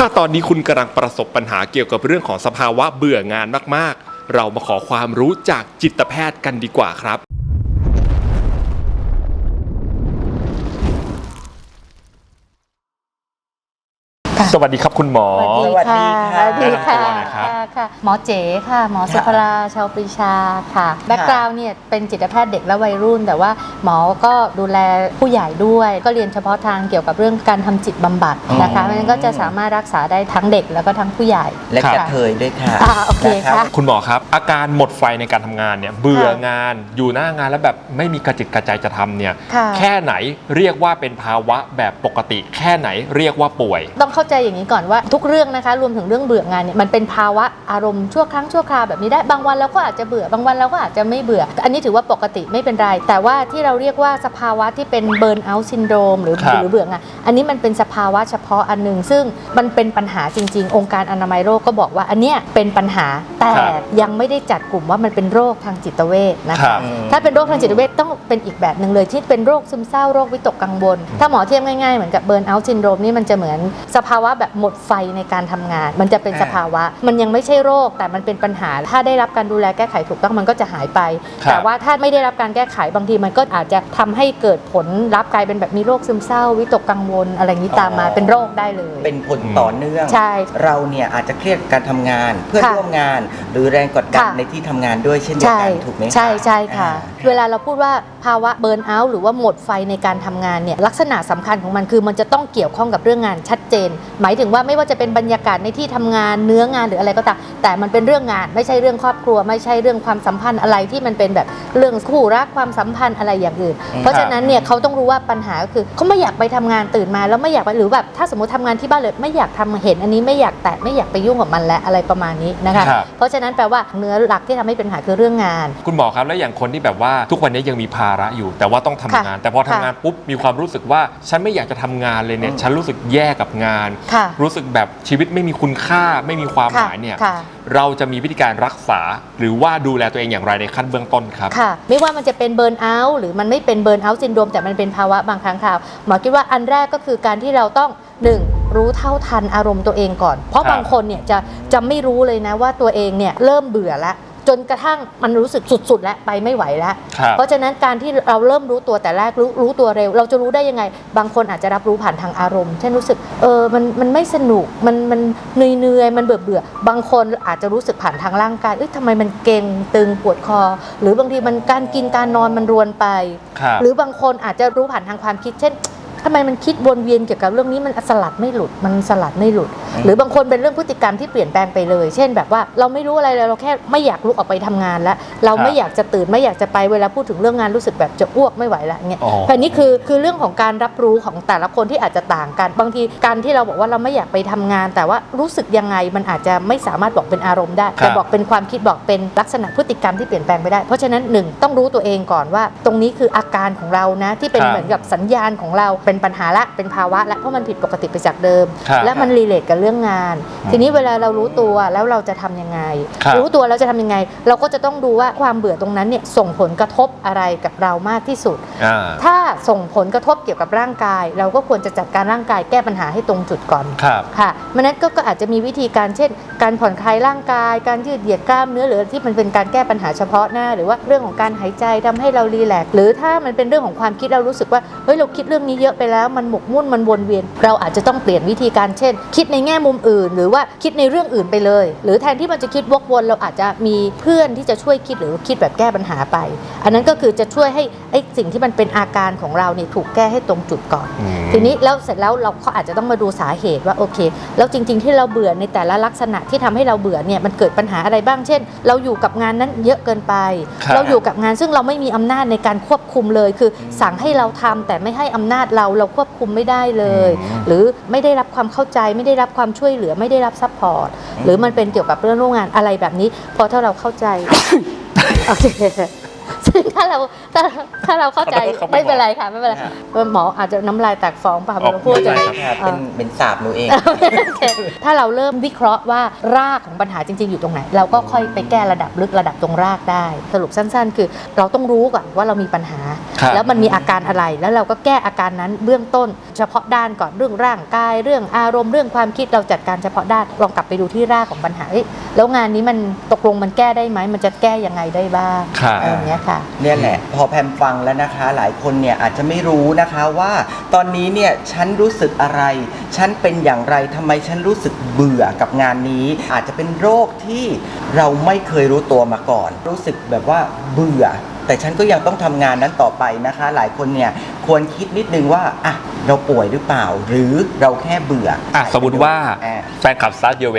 ถ้าตอนนี้คุณกำลังประสบปัญหาเกี่ยวกับเรื่องของสภาวะเบื่องานมากๆ เรามาขอความรู้จากจิตแพทย์กันดีกว่าครับ สวัสดีครับคุณหมอ สวัสดีค่ะสวัสดีค่ะแนะนำตัวหน่อยครับ ค่ะค่ะหมอเจ๋ค่ะ หมอสุภราชาวปรีชาค่ะแบ็กกราวน์เนี่ยเป็นจิตแพทย์เด็กและวัยรุ่น แต่ว่าหมอก็ดูแลผู้ใหญ่ด้วย ก็เรียนเฉพาะทางเกี่ยวกับเรื่องการทำจิตบำบัดนะคะอ๋อเพราะฉะนั้นก็จะสามารถรักษาได้ทั้งเด็กแล้วก็ทั้งผู้ใหญ่และครับกระเทยด้วยค่ะอ่าโอเคนะค่ะ คุณหมอครับ อาการหมดไฟในการทำงานเนี่ยเบื่องานอยู่หน้างานแล้วแบบไม่มีกระจิตกระใจจะทำเนี่ยค่ะ แค่ไหนเรียกว่าเป็นภาวะแบบปกติ แค่ไหนเรียกว่าป่วย ต้องเข้าใจอย่างนี้ก่อนว่าทุกเรื่องนะคะ รวมถึงเรื่องเบื่องานเนี่ยมันเป็นภาวะอารมณ์ชั่วครั้งชั่วคราวแบบนี้ได้บางวันเราก็อาจจะเบื่อบางวันเราก็อาจจะไม่เบื่อ อันนี้ถือว่าปกติไม่เป็นไร แต่ว่าที่เราเรียกว่าสภาวะที่เป็นเบิร์นเอาท์ซินโดรมหรือครับหรือเบื่องานอันนี้มันเป็นสภาวะเฉพาะอันหนึ่งซึ่งมันเป็นปัญหาจริง ๆ องค์การอนามัยโรคก็บอกว่าอันเนี้ยเป็นปัญหาแต่ยังไม่ได้จัดกลุ่มว่ามันเป็นโรคทางจิตเวชนะครัคะบถ้าเป็นโรคทางจิตเวชต้องเป็นอีกแบบหนึ่งเลยที่เป็นโรคซึมเศร้าโรควิตกกังวลถ้าหมอเทียบง่ายๆเหมือนกับเบิร์นเอาท์ซินโดรมนี่มันจะเหมือนสภาวะแบบหมดไฟในการทำงาน มันจะเป็นอ่าสภาวะ มันยังไม่ใช่โรคแต่มันเป็นปัญหา ถ้าได้รับการดูแลแก้ไขถูกต้องมันก็จะหายไปครับแต่ว่าถ้าไม่ได้รับการแก้ไขบางทีมันก็อาจจะทำให้เกิดผลลัพธ์กลายเป็นแบบมีโรคซึมเศร้า วิตกกังวลอะไรอย่างนี้ตามมาเป็นโรคได้เลย เป็นผลต่อเนื่องใช่เราเนี่ยอาจจะเครียดกับการทำงานเพื่อนค่ะร่วมงาน หรือแรงกดดันค่ะในที่ทำงานด้วยเช่นเดียวใช่กันถูกไหมคะใช่ใช่ค่ะอ่าเวลาเราพูดว่าภาวะเบิร์นเอาท์หรือว่าหมดไฟในการทำงานเนี่ยลักษณะสำคัญของมันคือมันจะต้องเกี่ยวข้องกับเรื่องงานชัดเจนหมายถึงว่าไม่ว่าจะเป็นบรรยากาศในที่ทำงานเนื้องานหรืออะไรก็ตามแต่มันเป็นเรื่องงานไม่ใช่เรื่องครอบครัว ไม่ใช่เรื่องความสัมพันธ์อะไรที่มันเป็นแบบเรื่องคู่รักความสัมพันธ์อะไรอย่างอื่นอืมเพราะฉะนั้นเนี่ยเขาต้องรู้ว่าปัญหาก็คือเขาไม่อยากไปทำงานตื่นมา แล้วไม่อยากไปหรือแบบถ้าสมมติทำงานที่บ้านเลยไม่อยากทำเห็นอันนี้ไม่อยากแตะไม่อยากไปยุ่งกับมันและอะไรประมาณนี้นะคะครับเพราะฉะนั้นแปลว่าเนื้อหลักที่ทำให้เป็นปัญหาคือเรื่องงาน คุณหมอครับแล้วอย่างคนที่แบบว่าทุกวันนี้ยังมีภาระอยู่ แต่ว่าต้องทำงาน แต่พอทำงานปุ๊บมีความรู้สึกว่าฉันไม่อยากจะทำงานเลยเนี่ยอืมฉันรู้สึกแย่กับงานค่ะรู้สึกแบบชีวิตไม่มีคุณค่าไม่มีความหมายเนี่ยค่ะ เราจะมีวิธีการรักษา หรือว่าดูแลตัวเองอย่างไรในขั้นเบื้องต้นครับ ค่ะ ไม่ว่ามันจะเป็นเบิร์นเอาท์หรือมันไม่เป็นเบิร์นเอาท์ซินโดรมแต่มันเป็นภาวะบางครั้งคราวหมอคิดว่าอันแรกก็คือการที่เราต้องหนึ่งรู้เท่าทันอารมณ์ตัวเองก่อน เพราะครับบางคนเนี่ยจะจะไม่รู้เลยนะว่าตัวเองเนี่ยเริ่มเบื่อแล้ว จนกระทั่งมันรู้สึกสุดๆ แล้วไปไม่ไหวแล้ว ครับ เพราะฉะนั้นการที่เราเริ่มรู้ตัวแต่แรกรู้รู้ตัวเร็ว เราจะรู้ได้ยังไง บางคนอาจจะรับรู้ผ่านทางอารมณ์ เช่นรู้สึกเออมันมันไม่สนุกมันมันเหนื่อยเหนื่อยมันเบื่อเบื่อบางคนอาจจะรู้สึกผ่านทางร่างกายเอ้ยทำไมมันเกร็งตึงปวดคอ หรือบางทีมันการกินการนอนมันรวนไป ครับ หรือบางคนอาจจะรู้ผ่านทางความคิดเช่น ทำไมมันคิดวนเวียนเกี่ยวกับเรื่องนี้มันสลัดไม่หลุดมันสลัดไม่หลุดอืมหรือบางคนเป็นเรื่องพฤติกรรมที่เปลี่ยนแปลงไปเลย เช่นแบบว่าเราไม่รู้อะไรเลยเราแค่ไม่อยากลุกออกไปทำงานแล้ว เราไม่อยากจะตื่นไม่อยากจะไปเวลาพูดถึงเรื่องงานรู้สึกแบบจะอ้วกไม่ไหวแล้วเงี้ยอ๋อแต่นี่คือคือเรื่องของการรับรู้ของแต่ละคนที่อาจจะต่างกัน บางทีการที่เราบอกว่าเราไม่อยากไปทำงาน แต่ว่ารู้สึกยังไงมันอาจจะไม่สามารถบอกเป็นอารมณ์ได้ครับแต่บอกเป็นความคิดบอกเป็นลักษณะพฤติกรรมที่เปลี่ยนแปลงไปได้ เพราะฉะนั้นหนึ่งต้องรู้ตัวเองก่อนว่า ตรงนี้คืออาการของเรานะที่เป็นครับเหมือนกับสัญญาณของเราเป็นปัญหาละเป็นภาวะละเพราะมันผิดปกติไปจากเดิมครับและมันรีเลทกับเรื่องงาน ทีนี้เวลาเรารู้ตัวแล้วเราจะทำยังไงครับรู้ตัวแล้วจะทำยังไง เราก็จะต้องดูว่าความเบื่อตรงนั้นเนี่ยส่งผลกระทบอะไรกับเรามากที่สุดอ่าถ้าส่งผลกระทบเกี่ยวกับร่างกาย เราก็ควรจะจัดการร่างกายแก้ปัญหาให้ตรงจุดก่อนครับค่ะมันนั้นก็ก็อาจจะมีวิธีการเช่น การผ่อนคลายร่างกาย การยืดเหยียดกล้ามเนื้อหรือที่มันเป็นการแก้ปัญหาเฉพาะหน้า หรือว่าเรื่องของการหายใจทำให้เรารีแลกซ์หรือถ้ามันเป็นเรื่องของความคิดเรารู้สึกว่าเฮ้ยเราคิดเรื่องนี้เยอะไปแล้วมันหมกมุ่นมันวนเวียน เราอาจจะต้องเปลี่ยนวิธีการเช่น คิดในแง่มุมอื่น หรือว่าคิดในเรื่องอื่นไปเลย หรือแทนที่มันจะคิดวกวนเราอาจจะมีเพื่อนที่จะช่วยคิดหรือคิดแบบแก้ปัญหาไป อันนั้นก็คือจะช่วยให้ไอ้สิ่งที่มันเป็นอาการของเราเนี่ยถูกแก้ให้ตรงจุดก่อนอืมทีนี้แล้วเสร็จแล้วเราก็อาจจะต้องมาดูสาเหตุว่าโอเค แล้วจริง ๆ ที่เราเบื่อในแต่ละลักษณะที่ทำให้เราเบื่อเนี่ยมันเกิดปัญหาอะไรบ้าง เช่น เราอยู่กับงานนั้นเยอะเกินไปครับเราอยู่กับงานซึ่งเราไม่มีอำนาจในการควบคุมเลย คือสั่งให้เราทำแต่ไม่ให้อำนาจเราเราควบคุมไม่ได้เลยอืมหรือไม่ได้รับความเข้าใจไม่ได้รับความช่วยเหลือไม่ได้รับซัพพอร์ตหรือมันเป็นเกี่ยวกับเรื่องโรงงานอะไรแบบนี้ พอถ้าเราเข้าใจโอเค ถ้าเราถ้าถ้าเราเข้าใจขอโทษครับไม่เป็นไรค่ะไม่เป็นไรค่ะหมออาจจะน้ำลายแตกฟองเปล่าอ๋อเราพูดจะ ไม่ใช่ค่ะเป็นเป็นสาบหนูเอง โอเคถ้าเราเริ่มวิเคราะห์ว่ารากของปัญหาจริง ๆ อยู่ตรงไหน เราก็ค่อยไปแก้ระดับลึกระดับตรงรากได้ สรุปสั้น ๆ คือเราต้องรู้ก่อนว่าเรามีปัญหา ครับ แล้วมันมีอาการอะไรแล้วเราก็แก้อาการนั้นเบื้องต้น เฉพาะด้านก่อนเรื่องร่างกาย เรื่องอารมณ์เรื่องความคิดเราจัดการเฉพาะด้านลองกลับไปดูที่รากของปัญหาเอ้ยแล้วงานนี้มันตกลงมันแก้ได้ไหมมันจะแก้ยังไงได้บ้างครับ อะไรอย่างเงี้ยค่ะ เนี่ยแหละ พอแพมฟังแล้วนะคะ หลายคนเนี่ยอาจจะไม่รู้นะคะว่า ตอนนี้เนี่ยฉันรู้สึกอะไร ฉันเป็นอย่างไรทำไมฉันรู้สึกเบื่อกับงานนี้ อาจจะเป็นโรคที่เราไม่เคยรู้ตัวมาก่อน รู้สึกแบบว่าเบื่อ แต่ฉันก็ยังต้องทำงานนั้นต่อไปนะคะ หลายคนเนี่ยควรคิดนิดนึงว่าอะเราป่วยหรือเปล่า หรือเราแค่เบื่ออะสมมติว่าอะ แฟนคลับซัดเยเว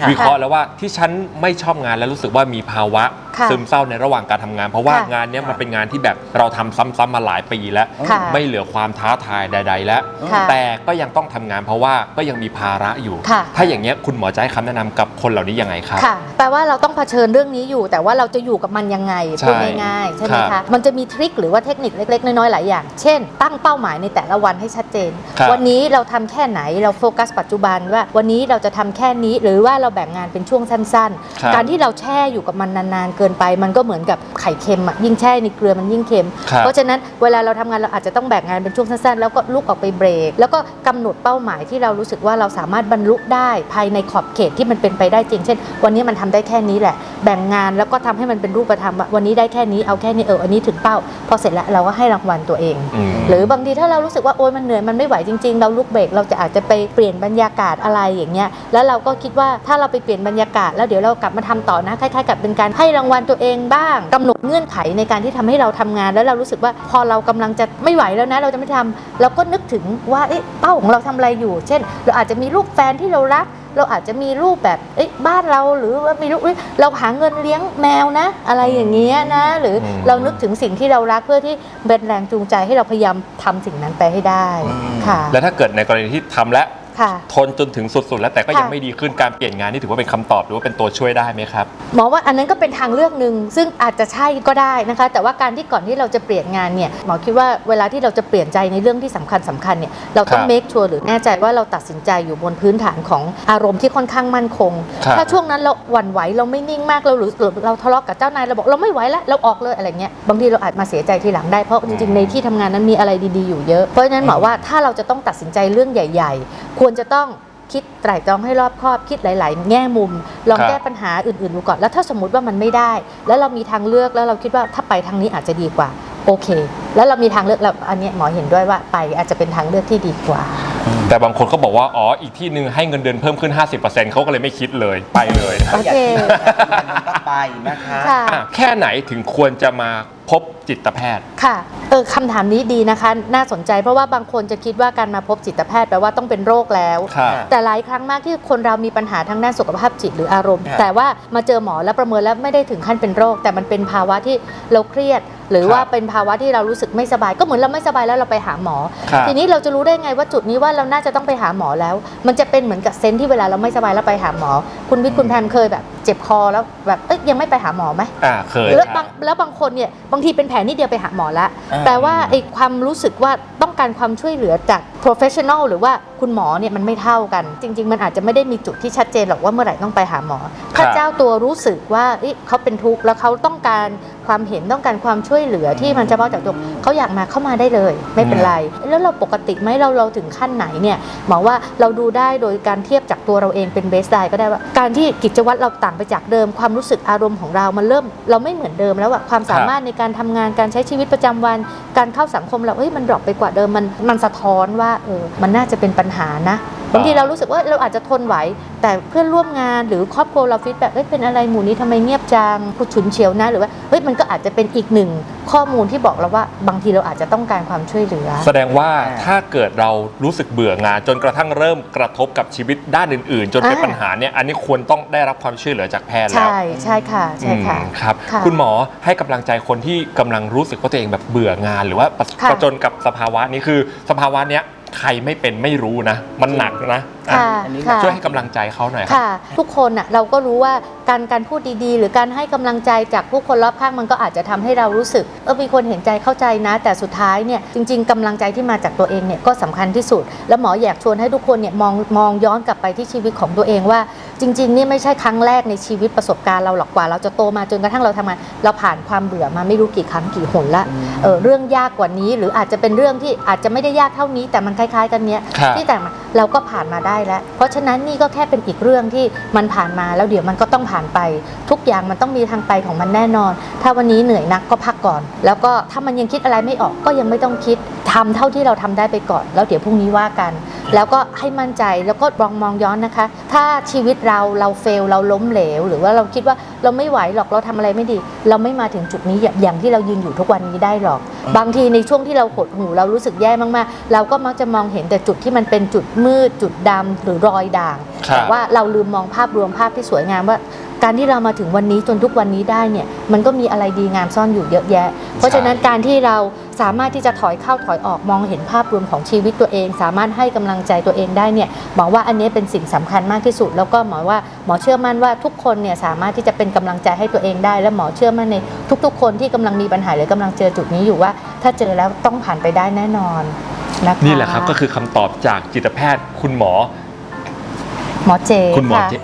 ค่ะวิเคราะห์แล้วว่าที่ฉันไม่ชอบงานแล้วรู้สึกว่ามีภาวะค่ะซึมเศร้าในระหว่างการทำงาน เพราะว่าค่ะ งานเนี้ยมันเป็นงานที่แบบเราทำซ้ำๆมาหลายปีแล้ว ค่ะ ไม่เหลือความท้าทายใด ๆ แล้ว ค่ะแต่ก็ยังต้องทำงานเพราะว่าก็ยังมีภาระอยู่ ค่ะ ถ้าอย่างเงี้ยคุณหมอจะให้คำแนะนำกับคนเหล่านี้ยังไงครับ ค่ะ แปลว่าเราต้องเผชิญเรื่องนี้อยู่ แต่ว่าเราจะอยู่กับมันยังไงใช่ พูดง่ายๆใช่ไหมครัคะบมันจะมีทริคหรือว่าเทคนิคเล็ก ๆ น้อยๆหลายอย่าง เช่น ตั้งเป้าหมายในแต่ละวันให้ชัดเจน ครับวันนี้เราทำแค่ไหนเราโฟกัสปัจจุบันว่า วันนี้เราจะทำแค่นี้หรือว่าเราแบ่งงานเป็นช่วงสั้น ครับๆ การที่เราแช่อยู่กับมันนานๆเกินไป มันก็เหมือนกับไข่เค็มอะยิ่งแช่ในเกลือมันยิ่งเค็ม ครับ เพราะฉะนั้นเวลาเราทำงานเราอาจจะต้องแบ่งงานเป็นช่วงสั้นๆ แล้วก็ลุกออกไปเบรก แล้วก็กำหนดเป้าหมายที่เรารู้สึกว่าเราสามารถบรรลุได้ภายในขอบเขตที่มันเป็นไปได้จริง เช่น วันนี้มันทำได้แค่นี้แหละ แบ่งงานแล้วก็ทำให้มันเป็นรูปธรรมว่าวันนี้ได้แค่นี้เอาแค่นี้เอออันนี้ถึงเป้า พอเสร็จแล้วเราก็ให้รางวัลตัวเองอืมหรือบางทีถ้าเรารู้สึกว่าโอ๊ยมันเหนื่อยมันไม่ไหวจริงๆ เราลุกเบรกเราจะอาจจะไปเปลี่ยนบรรยากาศอะไรอย่างเงี้ยแล้วเราก็คิดว่าถ้าเราไปเปลี่ยนบรรยากาศ แล้วเดี๋ยวเรากลับมาทำต่อนะคล้ายๆกับเป็นการให้รางวัลตัวเองบ้างกำหนดเงื่อนไขในการที่ทำให้เราทำงาน แล้วเรารู้สึกว่าพอเรากำลังจะไม่ไหวแล้วนะเราจะไม่ทำเราก็นึกถึงว่าเอ๊ะเป้าของเราทำอะไรอยู่ เช่น เราอาจจะมีรูปแฟนที่เรารัก เราอาจจะมีรูปแบบเอ๊ะบ้านเราหรือว่ามีรูปเอ้ยเราหาเงินเลี้ยงแมวนะ อะไรอย่างเงี้ยนะ หรืออมเรานึกถึงสิ่งที่เรารักเพื่อที่เป็นแรงจูงใจให้เราพยายามทำสิ่งนั้นไปให้ได้อืมค่ะ แล้วถ้าเกิดในกรณีที่ทำแล้ว ค่ะ ทนจนถึงสุดๆ แล้วแต่ก็ยังค่ะ ไม่ดีขึ้นการเปลี่ยนงานนี่ถือว่าเป็นคำตอบหรือว่าเป็นตัวช่วยได้ไหมครับ หมอว่าอันนั้นก็เป็นทางเลือกหนึ่งซึ่งอาจจะใช่ก็ได้นะคะ แต่ว่าการที่ก่อนที่เราจะเปลี่ยนงานเนี่ยหมอคิดว่าเวลาที่เราจะเปลี่ยนใจในเรื่องที่สำคัญสำคัญเนี่ยเราต้องครับ เมคชัวร์หรือแน่ใจว่าเราตัดสินใจอยู่บนพื้นฐานของอารมณ์ที่ค่อนข้างมั่นคง ครับ ถ้าช่วงนั้นเราหวั่นไหวเราไม่นิ่งมากเราหรือหรือเราทะเลาะกับเจ้านายเราบอกเราไม่ไหวแล้วเราออกเลยอะไรเงี้ยบางทีเราอาจมาเสียใจทีหลังได้เพราะจริงๆในที่ทำงานนั้นมีอะไรดีๆอยู่เยอะเพราะฉะนั้นหมอว่าถ้าเราจะต้องตัดสินใจเรื่องใหญ่ ๆ ควรจะต้องคิดไตร่ตรองให้รอบคอบคิดหลาย ๆ แง่มุม ลองครับ แก้ปัญหาอื่น ๆ ดูก่อน แล้วถ้าสมมติว่ามันไม่ได้ แล้วเรามีทางเลือกแล้วเราคิดว่าถ้าไปทางนี้อาจจะดีกว่า โอเค แล้วเรามีทางเลือกแล้วอันเนี้ยหมอเห็นด้วยว่าไปอาจจะเป็นทางเลือกที่ดีกว่า แต่บางคนเขาบอกว่า อ๋อ อีกที่หนึ่งให้เงินเดือนเพิ่มขึ้น 50%เขาก็เลยไม่คิดเลยไปเลยนะโอเคมันก็ไปนะคะค่ะ อะแค่ไหนถึงควรจะมาพบจิตแพทย์ ค่ะ เออคำถามนี้ดีนะคะ น่าสนใจเพราะว่าบางคนจะคิดว่าการมาพบจิตแพทย์แปลว่าต้องเป็นโรคแล้วครับแต่หลายครั้งมากที่คนเรามีปัญหาทางด้านสุขภาพจิตหรืออารมณ์ ครับแต่ว่ามาเจอหมอแล้วประเมินแล้วไม่ได้ถึงขั้นเป็นโรค แต่มันเป็นภาวะที่เราเครียด หรือครับว่าเป็นภาวะที่เรารู้สึกไม่สบาย ก็เหมือนเราไม่สบายแล้วเราไปหาหมอ ครับทีนี้เราจะรู้ได้ไงว่าจุดนี้ว่าเราน่าจะต้องไปหาหมอแล้ว มันจะเป็นเหมือนกับเซนส์ที่เวลาเราไม่สบายแล้วไปหาหมอ คุณวิทย์คุณแพมเคยแบบ เจ็บคอแล้วแบบเอ้ยยังไม่ไปหาหมอไหม อ่าเคย แล้วครับางแล้วบางคนเนี่ยบางทีเป็นแผลนิดเดียวไปหาหมอละอ่าแต่ว่าไอ้ความรู้สึกว่าต้องการความช่วยเหลือจาก professional หรือว่าคุณหมอเนี่ยมันไม่เท่ากัน จริง ๆ มันอาจจะไม่ได้มีจุดที่ชัดเจนหรอกว่าเมื่อไหร่ต้องไปหาหมอ ถ้าครับเจ้าตัวรู้สึกว่าเอ้ยเขาเป็นทุกข์แล้วเขาต้องการความเห็นต้องการความช่วยเหลือที่มันเฉพาะจากตัวเขาอยากมาเข้ามาได้เลย ไม่เป็นไร แล้วเราปกติไหมเราเราถึงขั้นไหนเนี่ยหมอว่าเราดูได้โดยการเทียบจากตัวเราเองเป็นเบสไดก็ได้ว่า การที่กิจวัตรเราต่างไปจากเดิม ความรู้สึกอารมณ์ของเรามันเริ่มเราไม่เหมือนเดิมแล้วอะความสามารถในการทำงานการใช้ชีวิตประจำวัน การเข้าสังคมเราเอ้ยมันดรอปไปกว่าเดิมมันมันสะท้อนว่าเออมันน่าจะเป็นปัญหานะ บางทีเรารู้สึกว่าเราอาจจะทนไหว แต่เพื่อนร่วมงานหรือครอบครัวเราฟีดแบ็กเอ้ยเป็นอะไรหมู่นี้ทำไมเงียบจังพูดฉุนเฉียวนะหรือว่าเฮ้ยมันก็อาจจะเป็นอีกหนึ่งข้อมูลที่บอกเราว่าบางทีเราอาจจะต้องการความช่วยเหลือ แสดงว่าอ่าถ้าเกิดเรารู้สึกเบื่องาน จนกระทั่งเริ่มกระทบกับชีวิตด้านอื่น ๆ จนเป็นอ่าปัญหาเนี่ยอันนี้ควรต้องได้รับความช่วยเหลือจากแพทย์แล้ว ใช่ใช่ค่ะใช่ค่ะอืมครับค่ะคุณหมอให้กำลังใจคนที่กำลังรู้สึกว่าตัวเองแบบเบื่องาน หรือว่าประค่ะประจนกับสภาวะนี้คือสภาวะเนี้ย ใครไม่เป็นไม่รู้นะ มันหนักนะอะค่ะอันนี้ ค่ะช่วยให้กำลังใจเขาหน่อยครับ ค่ะ ทุกคนอะเราก็รู้ว่าการการพูดดีๆ หรือการให้กำลังใจจากผู้คนรอบข้างมันก็อาจจะทำให้เรารู้สึกเออมีคนเห็นใจเข้าใจนะ แต่สุดท้ายเนี่ยจริง ๆกำลังใจที่มาจากตัวเองเนี่ยก็สำคัญที่สุด แล้วหมออยากชวนให้ทุกคนเนี่ยมองมองย้อนกลับไปที่ชีวิตของตัวเองว่า จริงๆ นี่ไม่ใช่ครั้งแรกในชีวิตประสบการณ์เราหรอกกว่า เราจะโตมาจนกระทั่งเราทำงาน เราผ่านความเบื่อมาไม่รู้กี่ครั้งกี่หนละอืมเออเรื่องยากกว่านี้หรืออาจจะเป็นเรื่องที่อาจจะไม่ได้ยากเท่านี้ แต่มันคล้าย ๆ กันเนี้ยครับที่แต่างมาเราก็ผ่านมาได้แล้ว เพราะฉะนั้นนี่ก็แค่เป็นอีกเรื่องที่มันผ่านมาแล้วเดี๋ยวมันก็ต้องผ่านไป ทุกอย่างมันต้องมีทางไปของมันแน่นอน ถ้าวันนี้เหนื่อยนักก็พักก่อน แล้วก็ถ้ามันยังคิดอะไรไม่ออกก็ยังไม่ต้องคิดทำเท่าที่เราทำได้ไปก่อน แล้วเดี๋ยวพรุ่งนี้ว่ากัน แล้วก็ให้มั่นใจแล้วก็ลองมองย้อนนะคะ ถ้าชีวิตเราเราเฟลเราล้มเหลว หรือว่าเราคิดว่าเราไม่ไหวหรอกเราทำอะไรไม่ดี เราไม่มาถึงจุดนี้อย่างอย่างที่เรายืนอยู่ทุกวันนี้ได้หรอก บางทีในช่วงที่เราหดหูเรารู้สึกแย่มากๆ เราก็มักจะมองเห็นแต่จุดที่มันเป็นจุดมืดจุดดำหรือรอยด่างครับแต่ว่าเราลืมมองภาพรวมภาพที่สวยงามว่าการที่เรามาถึงวันนี้จนทุกวันนี้ได้เนี่ยมันก็มีอะไรดีงามซ่อนอยู่เยอะแยะ เพราะฉะนั้นการที่เรา สามารถที่จะถอยเข้าถอยออกมองเห็นภาพรวมของชีวิตตัวเอง สามารถให้กำลังใจตัวเองได้เนี่ยหมอว่าอันนี้เป็นสิ่งสำคัญมากที่สุด แล้วก็หมอว่าหมอเชื่อมั่นว่าทุกคนเนี่ยสามารถที่จะเป็นกำลังใจให้ตัวเองได้ และหมอเชื่อมั่นในทุก ๆ คนที่กำลังมีปัญหาหรือกำลังเจอจุดนี้อยู่ว่า ถ้าเจอแล้วต้องผ่านไปได้แน่นอนนะคะนี่แหละครับก็คือคำตอบจากจิตแพทย์คุณหมอหมอเจคุณหมอค่ะเจ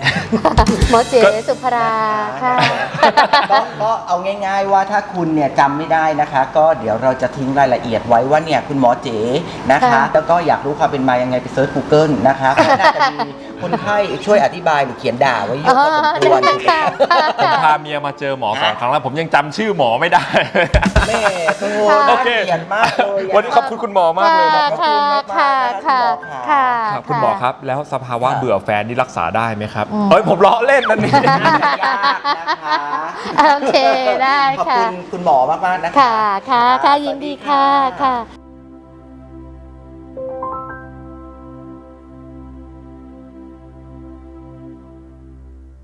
หมอเจก็สุภราค่ะ ก็ก็เอาง่าย ๆ ว่าถ้าคุณเนี่ยจำไม่ได้นะคะ ก็เดี๋ยวเราจะทิ้งรายละเอียดไว้ว่าเนี่ยคุณหมอเจ๋นะคะ ค่ะ แล้วก็อยากรู้ความเป็นมายังไงไปเซิร์ช Google นะคะก็น่าจะมีคนไข้ช่วยอธิบายหรือเขียนด่าไว้เยอะพอสมควรอ๋อค่ะผมพาเมียมาเจอหมอสองครั้งแล้วผมยังจำชื่อหมอไม่ได้ แม่โอ้โหค่ะโอน่าเค เกลียดมากเลยอะ วันนี้ขอบคุณคุณหมอมากเลยนะครับค่ะค่ะค่ะค่ะครับคุณหมอครับ แล้วสภาวะค่ะ เบื่อแฟนนี่รักษาได้ไหมครับอืมเฮ้ยผมล้อเล่นนั่นนี่ ยากนะคะโอเคได้ขอบค่ะ คุณคุณหมอมากๆนะคะ ค่ะ ค่ะ ค่ะ ยินดีค่ะ ค่ะ